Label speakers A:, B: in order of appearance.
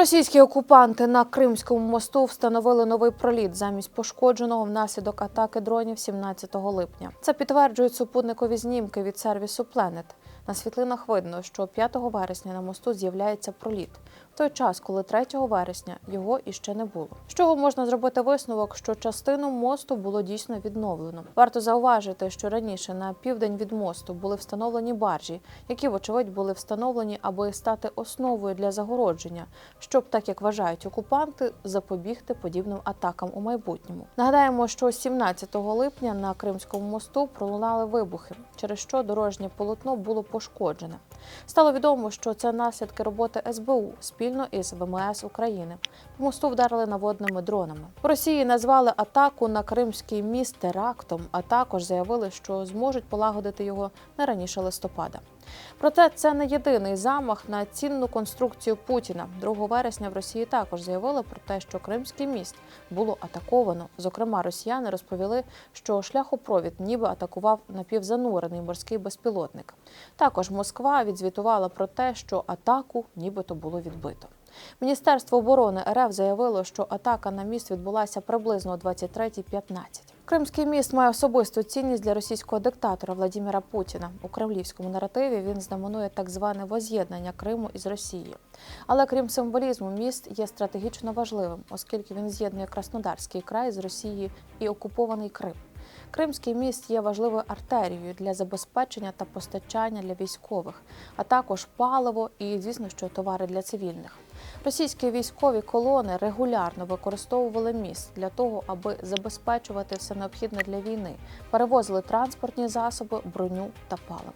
A: Російські окупанти на Кримському мосту встановили новий проліт замість пошкодженого внаслідок атаки дронів 17 липня. Це підтверджують супутникові знімки від сервісу Planet. На світлинах видно, що 5 вересня на мосту з'являється проліт. Той час, коли 3 вересня його іще не було. З чого можна зробити висновок, що частину мосту було дійсно відновлено. Варто зауважити, що раніше на південь від мосту були встановлені баржі, які, вочевидь, були встановлені, аби стати основою для загородження, щоб, так як вважають окупанти, запобігти подібним атакам у майбутньому. Нагадаємо, що 17 липня на Кримському мосту пролунали вибухи, через що дорожнє полотно було пошкоджене. Стало відомо, що це наслідки роботи СБУ спільно із ВМС України. По мосту вдарили наводними дронами. В Росії назвали атаку на Кримський міст терактом, а також заявили, що зможуть полагодити його не раніше листопада. Проте це не єдиний замах на цінну конструкцію Путіна. 2 вересня в Росії також заявили про те, що Кримський міст було атаковано. Зокрема, росіяни розповіли, що шляхопровід ніби атакував напівзанурений морський безпілотник. Також Москва відзвітувала про те, що атаку нібито було відбито. Міністерство оборони РФ заявило, що атака на міст відбулася приблизно о 23.15. Кримський міст має особисту цінність для російського диктатора Владимира Путіна. У кремлівському наративі він знаменує так зване воз'єднання Криму із Росією. Але крім символізму, міст є стратегічно важливим, оскільки він з'єднує Краснодарський край з Росією і окупований Крим. Кримський міст є важливою артерією для забезпечення та постачання для військових, а також паливо і, звісно, що товари для цивільних. Російські військові колони регулярно використовували міст для того, аби забезпечувати все необхідне для війни, перевозили транспортні засоби, броню та паливо.